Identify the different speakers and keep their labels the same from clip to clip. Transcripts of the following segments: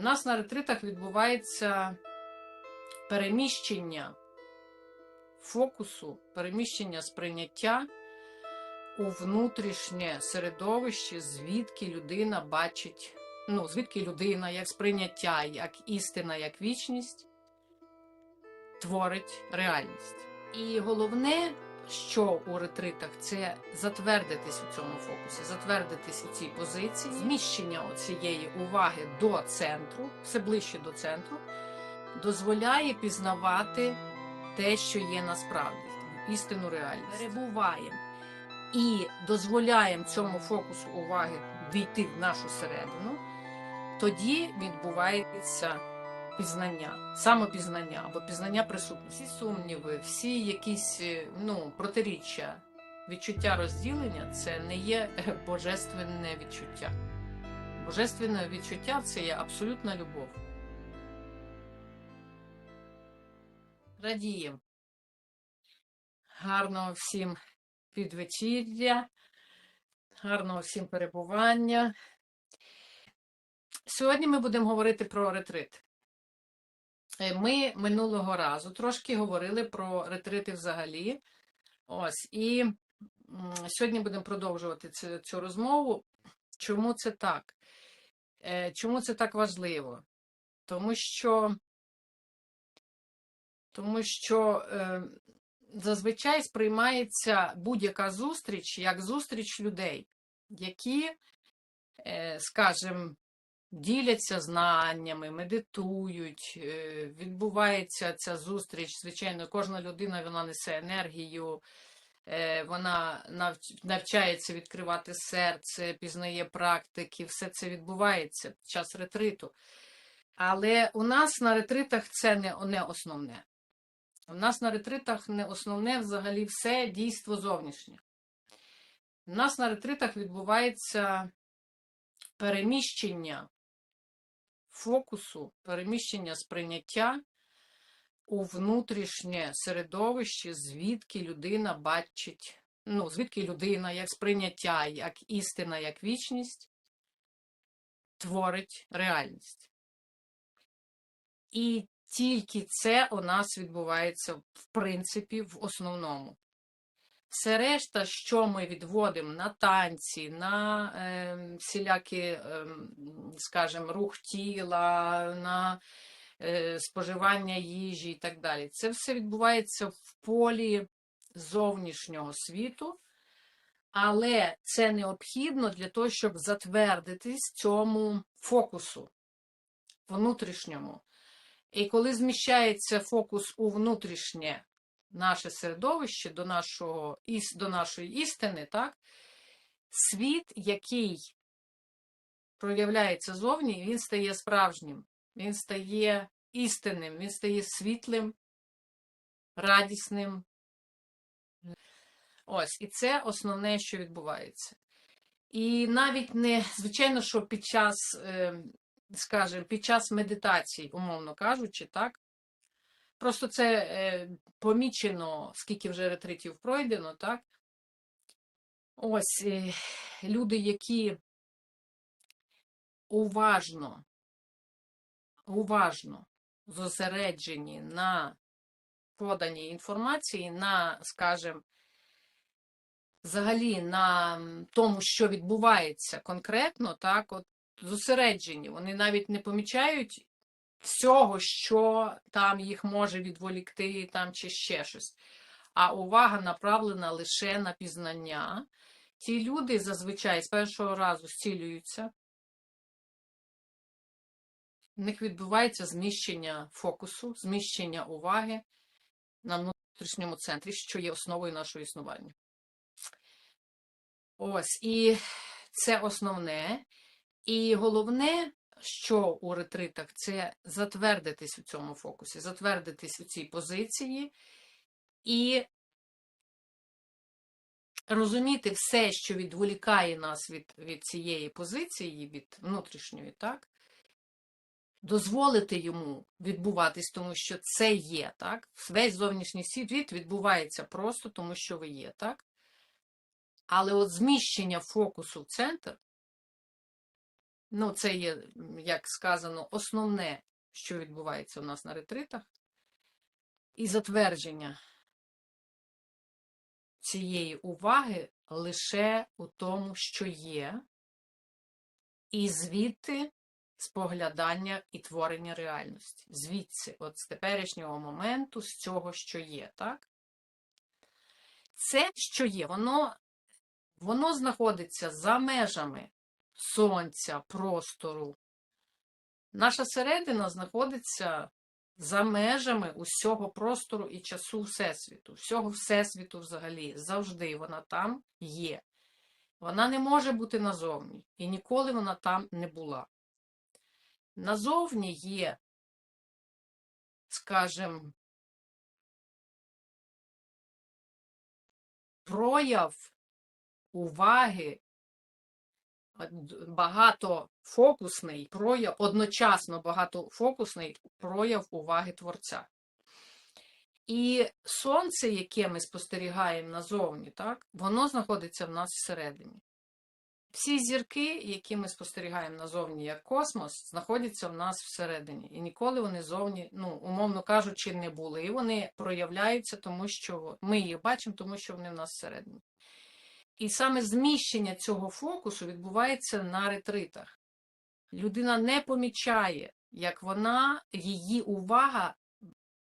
Speaker 1: У нас на ретритах відбувається переміщення фокусу, переміщення сприйняття у внутрішнє середовище, звідки людина бачить, ну, звідки людина, як сприйняття, як істина, як вічність творить реальність. І головне, що у ретритах, це затвердитись у цьому фокусі, затвердитись у цій позиції, зміщення цієї уваги до центру, все ближче до центру, дозволяє пізнавати те, що є насправді, істину реальність. Перебуваємо і дозволяємо цьому фокусу уваги війти в нашу середину, тоді відбувається пізнання, самопізнання або пізнання присутності. Всі сумніви, всі якісь е, ну, протиріччя, відчуття розділення це не є е, божественне відчуття. Божественне відчуття це є абсолютна любов. Радіємо. Гарного всім підвечір'я, гарного всім перебування. Сьогодні ми будемо говорити про ретрит. Е, Ми минулого разу трошки говорили про ретрити взагалі. Ось, і сьогодні будемо продовжувати цю, цю розмову. Чому це так? Е, Чому це так важливо? Тому що, тому що е, зазвичай сприймається будь-яка зустріч як зустріч людей, які, скажімо, діляться знаннями, медитують, е, відбувається ця зустріч. Звичайно, кожна людина вона несе енергію, е, вона навчається відкривати серце, пізнає практики, все це відбувається під час ретриту. Але у нас на ретритах це не, не основне. У нас на ретритах не основне взагалі все дійство зовнішнє. У нас на ретритах відбувається переміщення фокусу, переміщення сприйняття у внутрішнє середовище, звідки людина бачить, ну, звідки людина, як сприйняття, як істина, як вічність творить реальність. І тільки це у нас відбувається, в принципі, в основному. Все решта, що ми відводимо на танці, на е, всілякі, е, скажімо, рух тіла, на е, споживання їжі і так далі. Це все відбувається в полі зовнішнього світу, але це необхідно для того, щоб затвердитись цьому фокусу внутрішньому. І коли зміщається фокус у внутрішнє наше середовище до, нашого, до нашої істини, так? світ, який проявляється зовні, він стає справжнім, він стає істинним, він стає світлим, радісним. Ось, і це основне, що відбувається. І навіть не, звичайно, що під час, е, скажімо, під час медитації, умовно кажучи, так, Просто це е, помічено, скільки вже ретритів пройдено, так? Ось е, люди, які уважно, уважно зосереджені на поданій інформації, на, скажімо, взагалі на тому, що відбувається конкретно, так, от зосереджені, вони навіть не помічають всього, що там їх може відволікти там чи ще щось. А увага направлена лише на пізнання. Ті люди зазвичай з першого разу зцілюються. В них відбувається зміщення фокусу, зміщення уваги на внутрішньому центрі, що є основою нашого існування. Ось, і це основне. І головне, що у ретритах, це затвердитись у цьому фокусі, затвердитись у цій позиції і розуміти все, що відволікає нас від, від цієї позиції, від внутрішньої, так? Дозволити йому відбуватись, тому що це є, так? Весь зовнішній світ відбувається просто тому, що ви є, так? Але от зміщення фокусу в центр Ну, це є, як сказано, основне, що відбувається у нас на ретритах. І затвердження цієї уваги лише у тому, що є, і звідти споглядання і творення реальності. Звідси, от з теперішнього моменту, з цього, що є, так? Це, що є, воно, воно знаходиться за межами сонця, простору. Наша середина знаходиться за межами усього простору і часу Всесвіту, всього Всесвіту взагалі. Завжди вона там є. Вона не може бути назовні, і ніколи вона там не була. Назовні є, скажімо, прояв уваги, багатофокусний прояв, одночасно багатофокусний прояв уваги Творця. І сонце, яке ми спостерігаємо назовні, так, воно знаходиться в нас всередині. Всі зірки, які ми спостерігаємо назовні як космос, знаходяться в нас всередині. І ніколи вони зовні, ну, умовно кажучи, не були. І Вони проявляються, тому що ми їх бачимо, тому що вони в нас всередині. І саме зміщення цього фокусу відбувається на ретритах. Людина не помічає, як вона, її увага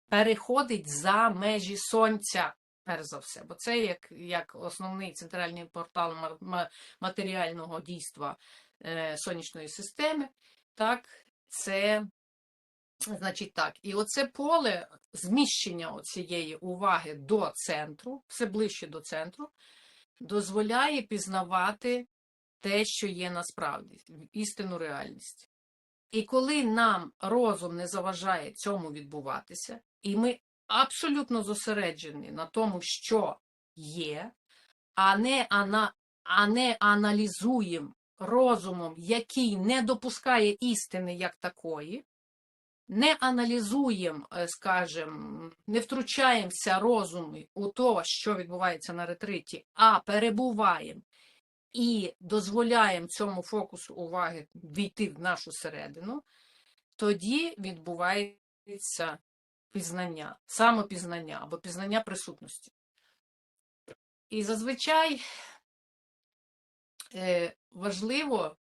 Speaker 1: переходить за межі сонця, перш за все. Бо це як, як основний центральний портал ма- ма- матеріального дійства е, сонячної системи. Так, це значить так. І оце поле зміщення цієї уваги до центру, все ближче до центру, дозволяє пізнавати те, що є насправді, істинну реальність. І коли нам розум не заважає цьому відбуватися, і ми абсолютно зосереджені на тому, що є, а не, а не аналізуємо розумом, який не допускає істини як такої, не аналізуємо, е, скажімо, не втручаємося розумом у те, що відбувається на ретриті, а перебуваємо і дозволяємо цьому фокусу уваги війти в нашу середину, тоді відбувається пізнання, самопізнання або пізнання присутності. І зазвичай е, важливо,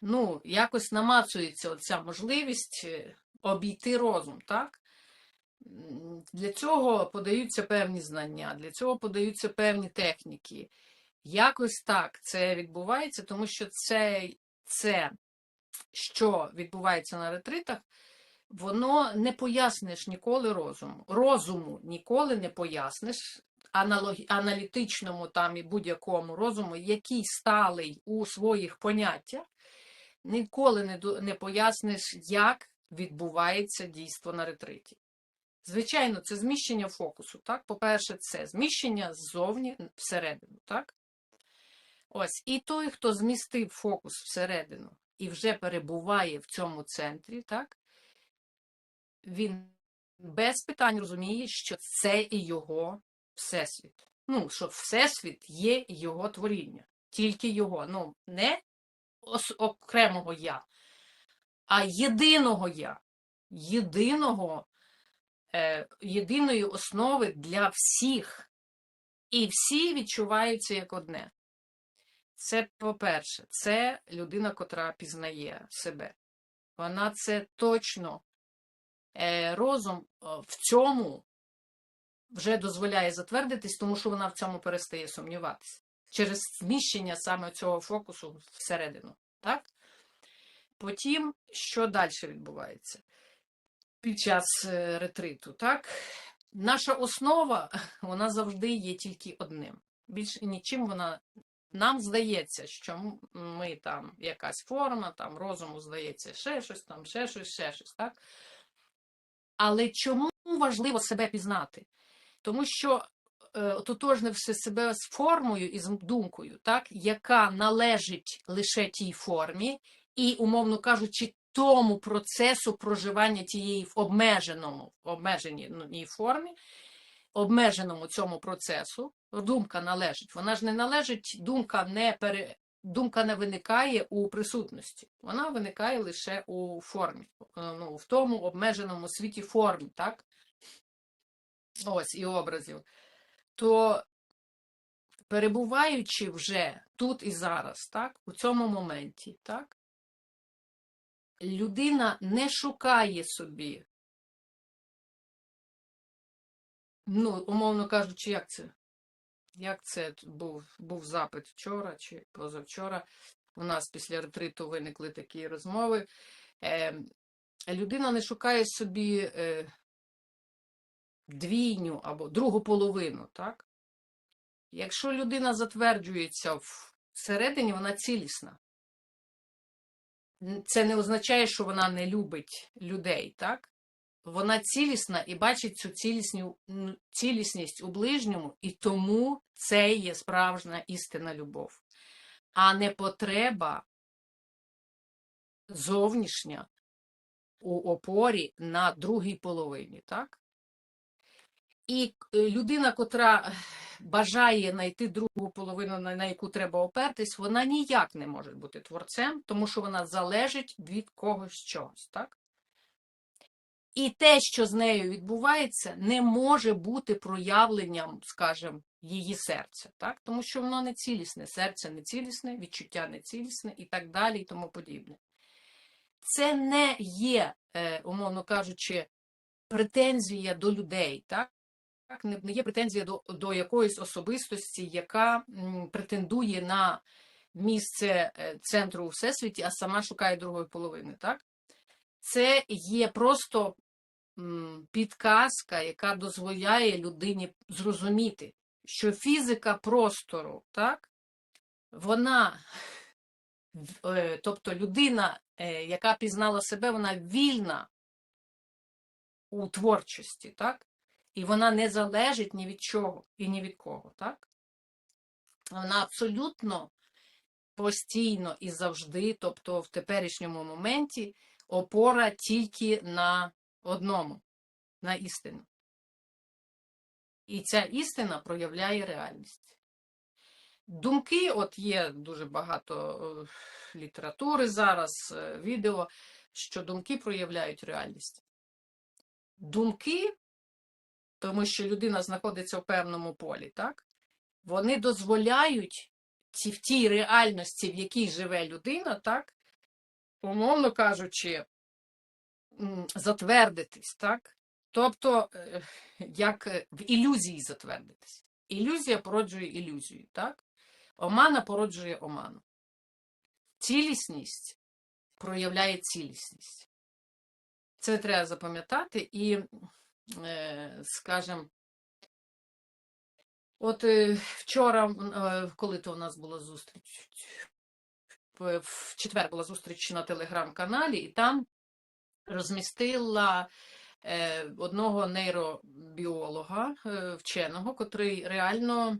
Speaker 1: ну, якось намацується оця можливість е, обійти розум, так? Для цього подаються певні знання, для цього подаються певні техніки. Якось так це відбувається, тому що це, це що відбувається на ретритах, воно не поясниш ніколи розуму. Розуму ніколи не поясниш аналітичному там і будь-якому розуму, який сталий у своїх поняттях, ніколи не, поясниш, як відбувається дійство на ретриті. Звичайно, це зміщення фокусу. Так? По-перше, це зміщення ззовні всередину. Так? Ось, і той, хто змістив фокус всередину і вже перебуває в цьому центрі, так? він без питань розуміє, що це і його всесвіт. Ну, що всесвіт є його творіння, тільки його. Ну, не окремого я, а єдиного я, єдиного, е, єдиної основи для всіх. І всі відчуваються як одне. Це, по-перше, це людина, котра пізнає себе. Вона це точно е, розум е, в цьому вже дозволяє затвердитись, тому що вона в цьому перестає сумніватися через зміщення саме цього фокусу всередину. Так? Потім, що далі відбувається під час е, ретриту? Так? Наша основа вона завжди є тільки одним. Більше нічим вона. Нам здається, що ми там якась форма, там розуму здається ще щось, там ще щось, ще щось, так? Але чому важливо себе пізнати? Тому що е, себе з формою і з думкою, так, яка належить лише тій формі, і, умовно кажучи, тому процесу проживання тієї в обмеженому, обмеженій ну, формі, обмеженому цьому процесу, думка належить. Вона ж не належить, думка не пере, думка не виникає у присутності, вона виникає лише у формі, е, ну, в тому обмеженому світі форм, так? Ось і образів. То перебуваючи вже тут і зараз, так, у цьому моменті, так, людина не шукає собі, ну, умовно кажучи, як це? Як це був, був запит вчора чи позавчора? У нас після ретриту виникли такі розмови. Е, людина не шукає собі е, двійню або другу половину, так? Якщо людина затверджується всередині, вона цілісна. Це не означає, що вона не любить людей, так? Вона цілісна і бачить цю цілісню, цілісність у ближньому, і тому це є справжня істинна любов, а не потреба зовнішня у опорі на другій половині, так? І е, людина, котра бажає знайти другу половину, на, яку треба опертись, вона ніяк не може бути творцем, тому що вона залежить від когось чогось, так? І те, що з нею відбувається, не може бути проявленням, скажімо, її серця, так? Тому що воно не цілісне, серце не цілісне, відчуття не цілісне і так далі, і тому подібне. Це не є, е, умовно кажучи, претензія до людей, так? Не, є претензія до, до якоїсь особистості, яка претендує на місце е, центру у всесвіті, а сама шукає другої половини. Так? Це є просто підказка, яка дозволяє людині зрозуміти, що фізика простору, так, вона, е, тобто людина, е, яка пізнала себе, вона вільна у творчості, так? І вона не залежить ні від чого і ні від кого, так? Вона абсолютно постійно і завжди, тобто в теперішньому моменті, опора тільки на одному, на істину. І ця істина проявляє реальність. Думки, от є дуже багато е, літератури зараз, е, відео, що думки проявляють реальність. Думки тому що людина знаходиться в певному полі, так? Вони дозволяють ці, в тій реальності, в якій живе людина, так, умовно кажучи, затвердитись, так? Тобто, е, як е, в ілюзії затвердитись. Ілюзія породжує ілюзію, так? Омана породжує оману. Цілісність проявляє цілісність. Це треба запам'ятати і е, скажем, от е, вчора, е, коли то у нас була зустріч, в четвер була зустріч на телеграм-каналі, і там розмістила одного нейробіолога, вченого, котрий реально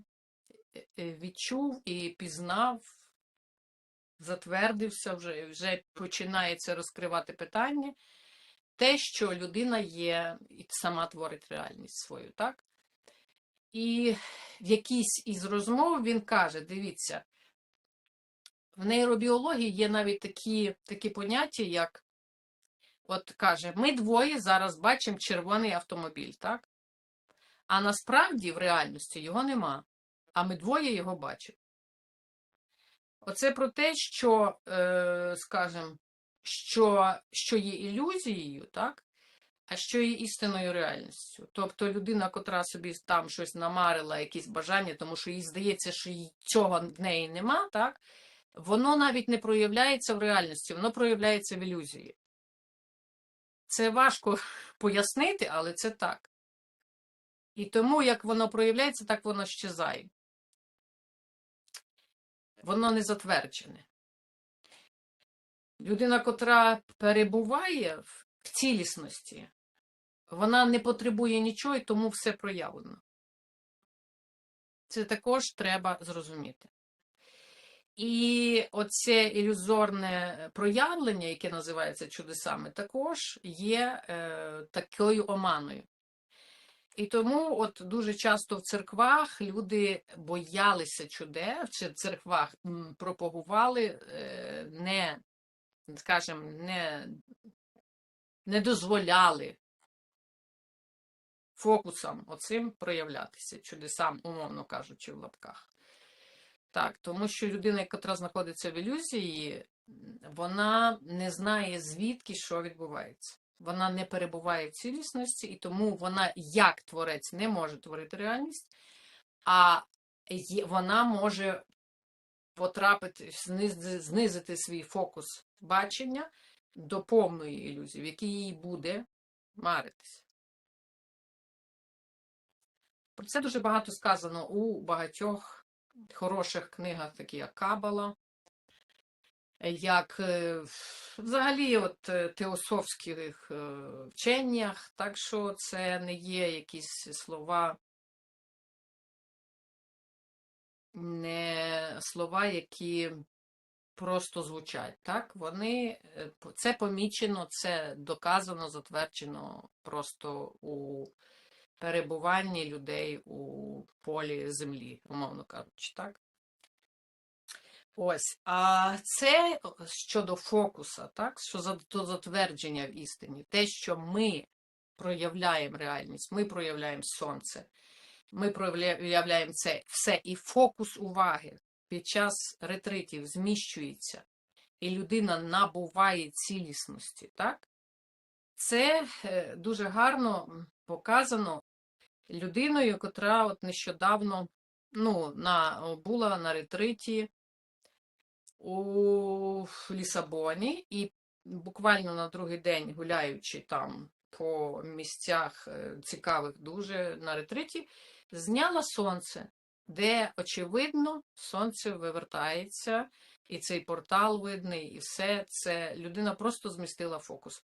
Speaker 1: відчув і пізнав, затвердився вже, вже починається розкривати питання те, що людина є і сама творить реальність свою, так? І в якійсь із розмов він каже: дивіться, в нейробіології є навіть такі, такі поняття, як, от каже, ми двоє зараз бачимо червоний автомобіль, так? А насправді в реальності його нема, а ми двоє його бачимо. Оце про те, що, е, скажімо, що, що є ілюзією, так? а що є істинною реальністю. Тобто людина, котра собі там щось намарила, якісь бажання, тому що їй здається, що цього в неї нема, так? воно навіть не проявляється в реальності, воно проявляється в ілюзії. Це важко пояснити, але це так. І тому, як воно проявляється, так воно щезає. Воно не затверджене. Людина, котра перебуває в цілісності, вона не потребує нічого, і тому все проявлено. Це також треба зрозуміти. І оце ілюзорне проявлення, яке називається чудесами, також є е, такою оманою. І тому от дуже часто в церквах люди боялися чудес, чи в церквах пропагували е, не, скажімо, не, не дозволяли фокусам оцим проявлятися, чудесам, умовно кажучи, в лапках. Так, тому що людина, яка знаходиться в ілюзії, вона не знає звідки що відбувається. Вона не перебуває в цілісності, і тому вона, як творець, не може творити реальність, а вона може потрапити, знизити свій фокус бачення до повної ілюзії, в якій їй буде маритися. Про це дуже багато сказано у багатьох хороших книгах, такі як Кабала, як е, взагалі от е, теософських е, вченнях, так що це не є якісь слова, не слова, які просто звучать. Так? Вони, е, це помічено, це доказано, затверджено просто у перебуванні людей у полі землі, умовно кажучи, так? Ось, а це щодо фокуса, так? Що за то затвердження в істині, те, що ми проявляємо реальність, ми проявляємо сонце, ми проявляємо це все, і фокус уваги під час ретритів зміщується, і людина набуває цілісності, так? Це е, дуже гарно показано людиною, котра от нещодавно ну, на, була на ретриті у Лісабоні, і буквально на другий день, гуляючи там по місцях е, цікавих дуже на ретриті, зняла сонце, де, очевидно, сонце вивертається, і цей портал видний, і все це людина просто змістила фокус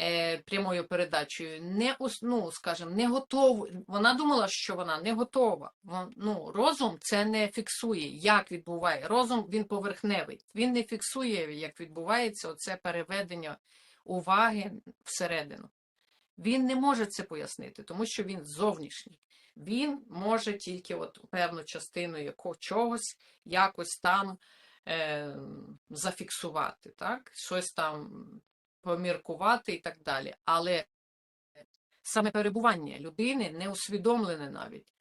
Speaker 1: е, прямою передачею, не ну, скажімо, не готова. Вона думала, що вона не готова. Вон- Ну, розум це не фіксує, як відбуває. Розум він поверхневий. Він не фіксує, як відбувається оце переведення уваги всередину. Він не може це пояснити, тому що він зовнішній. Він може тільки от певну частину якого чогось якось там е, зафіксувати, так? щось там поміркувати і так далі. Але саме перебування людини, не усвідомлене навіть,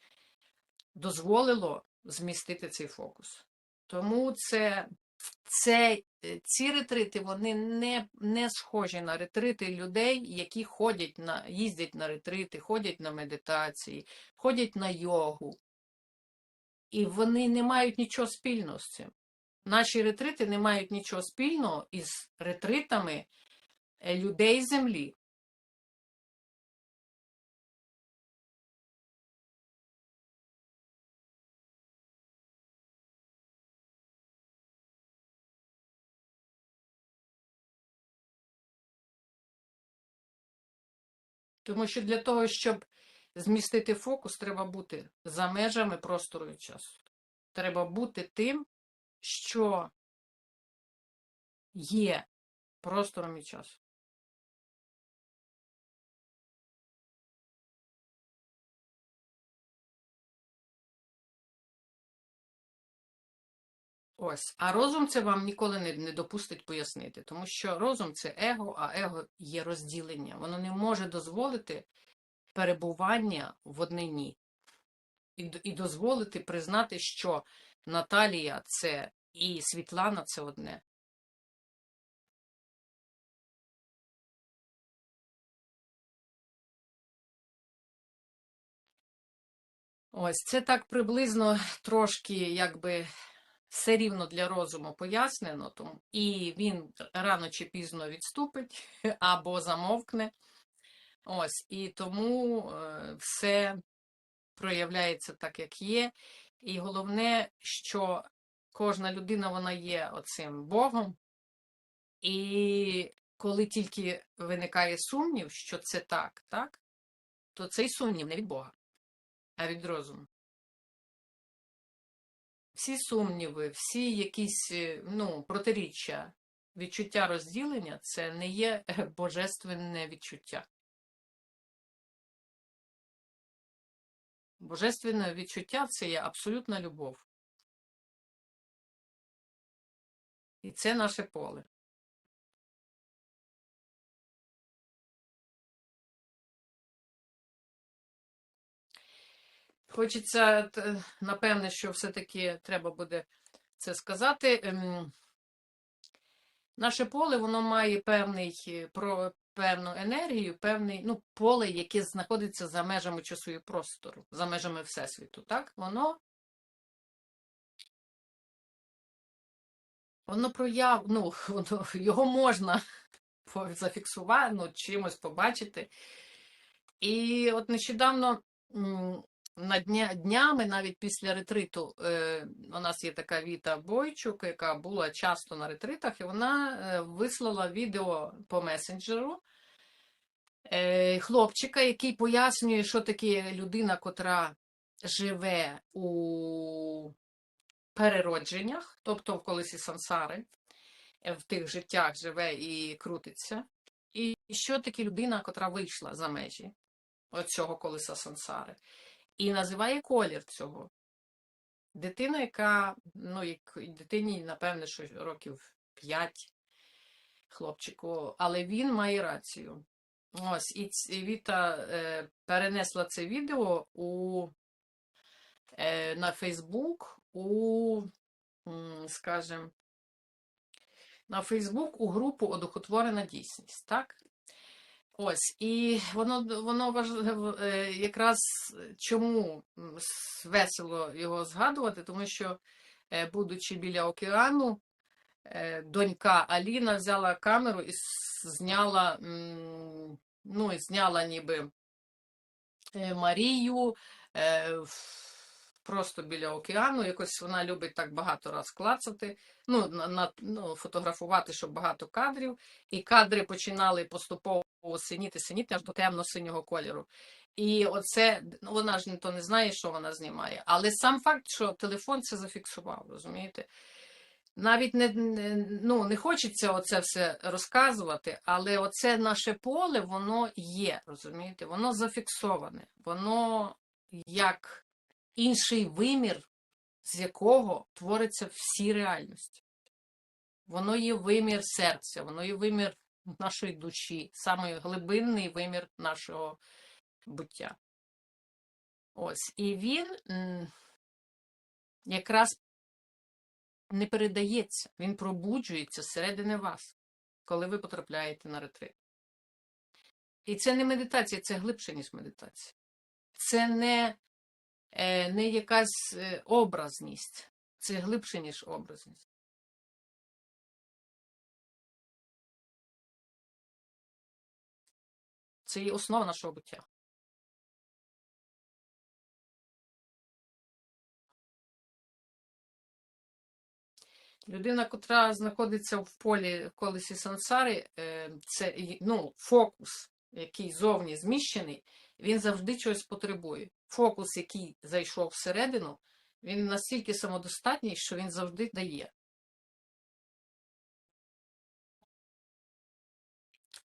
Speaker 1: дозволило змістити цей фокус. Тому це, це, е, ці ретрити вони не, не схожі на ретрити людей, які ходять на, їздять на ретрити, ходять на медитації, ходять на йогу. І вони не мають нічого спільного з цим. Наші ретрити не мають нічого спільного із ретритами е, людей землі. Тому що для того, щоб змістити фокус, треба бути за межами простору і часу. Треба бути тим, що є простором і часом. Ось, а розум це вам ніколи не, не допустить пояснити, тому що розум це его, а его є розділення. Воно не може дозволити перебування в однині і, і дозволити признати, що Наталія це і Світлана це одне. Ось це так приблизно трошки якби все рівно для розуму пояснено, тому і він рано чи пізно відступить або замовкне. Ось, і тому е, все проявляється так, як є. І головне, що кожна людина вона є оцим Богом. І коли тільки виникає сумнів, що це так, так, то цей сумнів не від Бога, а від розуму. Всі сумніви, всі якісь е, ну, протиріччя, відчуття розділення це не є е, божественне відчуття. Божественне відчуття це є абсолютна любов. І це наше поле. Хочеться, напевне, що все-таки треба буде це сказати. Ем, Наше поле воно має певний е, про певну енергію, певний ну, поле, яке знаходиться за межами часу і простору, за межами Всесвіту. Так? Воно Воно прояв, ну, воно, його можна зафіксувати, ну, чимось побачити. І от нещодавно на дня, днями, навіть після ретриту, е, у нас є така Віта Бойчук, яка була часто на ретритах, і вона е, вислала відео по месенджеру е, хлопчика, який пояснює, що таке людина, котра живе у переродженнях, тобто в колесі сансари, е, в тих життях живе і крутиться. І що таке людина, котра вийшла за межі оцього колеса сансари, і називає колір цього. Дитина, яка, ну, як дитині, напевне, що років 5 хлопчику, але він має рацію. Ось, і Віта е, перенесла це відео у, е, на Фейсбук у, м, скажем, на Фейсбук у групу Одухотворена дійсність, так? Ось, і воно, воно важливо, е, якраз чому весело його згадувати, тому що, е, будучи біля океану, е, донька Аліна взяла камеру і зняла, ну, і зняла ніби Марію просто біля океану. Якось вона любить так багато раз клацати, ну, на, ну, фотографувати, щоб багато кадрів. І кадри починали поступово синіти, синіти аж до темно-синього кольору. І оце, ну, вона ж ніхто не знає, що вона знімає. Але сам факт, що телефон це зафіксував, розумієте? Навіть не, ну, не хочеться оце все розказувати, але оце наше поле, воно є, розумієте? Воно зафіксоване, воно як інший вимір, з якого твориться всі реальності. Воно є вимір серця, воно є вимір нашої душі, самий глибинний вимір нашого буття. Ось. І він якраз не передається, він пробуджується зсередини вас, коли ви потрапляєте на ретрит. І це не медитація, це глибше, ніж медитація. Це не, е, не якась е, образність, це глибше, ніж образність. Це є основа нашого буття. Людина, котра знаходиться в полі колесі сансари, е, це ну, фокус, який зовні зміщений, він завжди чогось потребує. Фокус, який зайшов всередину, він настільки самодостатній, що він завжди дає.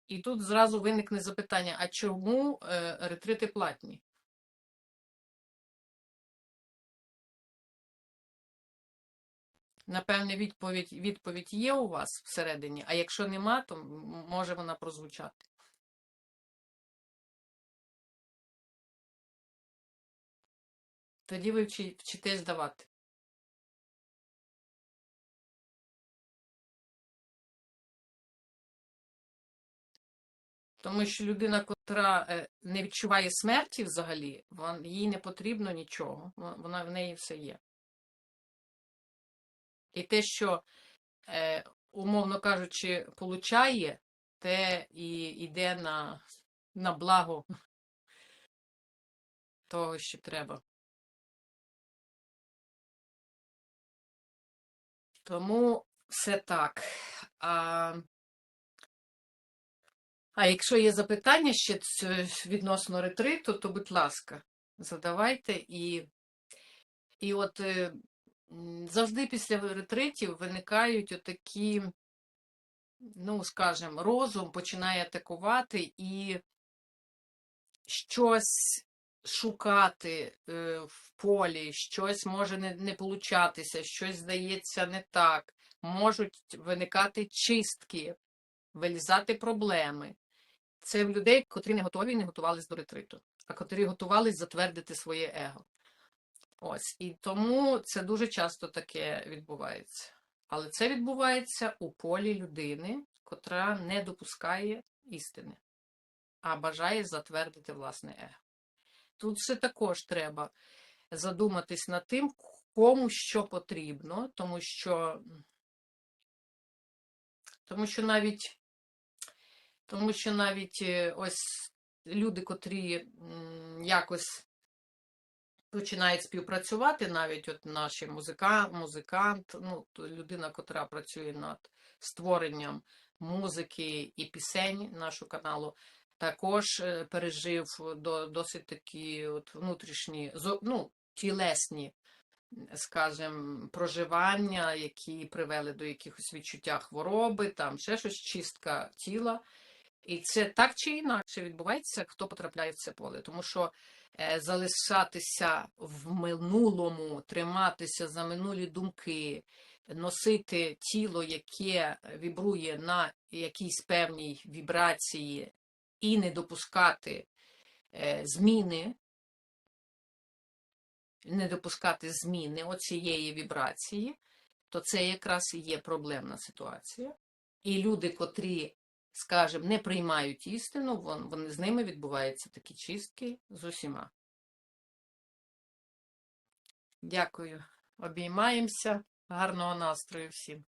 Speaker 1: І тут зразу виникне запитання: а чому е, ретрити платні? Напевне, відповідь, відповідь є у вас всередині, а якщо нема, то може вона прозвучати. Тоді ви вчитесь давати. Тому що людина, котра е, не відчуває смерті взагалі, їй не потрібно нічого. Вона в неї все є. І те, що, е, умовно кажучи, получає, те і йде на, на благо того, що треба. Тому все так. А, а якщо є запитання ще відносно ретриту, то будь ласка, задавайте. І, і от е, завжди після ретритів виникають отакі, ну, скажімо, розум починає атакувати і щось шукати е, в полі, щось може не, не получатися, щось здається не так, можуть виникати чистки, вилізати проблеми. Це в людей, котрі не готові і не готувались до ретриту, а котрі готувались затвердити своє его. Ось. І тому це дуже часто таке відбувається. Але це відбувається у полі людини, котра не допускає істини, а бажає затвердити власне его. Тут все також треба задуматись над тим, кому що потрібно, тому що, тому що навіть, тому що навіть е, ось люди, котрі якось починають співпрацювати, навіть от наші музика, музикант, ну, людина, котра працює над створенням музики і пісень нашого каналу, також е, пережив до, досить такі от внутрішні, ну, тілесні, скажімо, проживання, які привели до якихось відчуття хвороби, там ще щось, чистка тіла. І це так чи інакше відбувається, хто потрапляє в це поле. Тому що е, залишатися в минулому, триматися за минулі думки, носити тіло, яке вібрує на якійсь певній вібрації, і не допускати е, зміни, не допускати зміни оцієї вібрації, то це якраз і є проблемна ситуація. І люди, котрі, скажімо, не приймають істину, вон, вони, з ними відбуваються такі чистки з усіма. Дякую. Обіймаємося. Гарного настрою всім.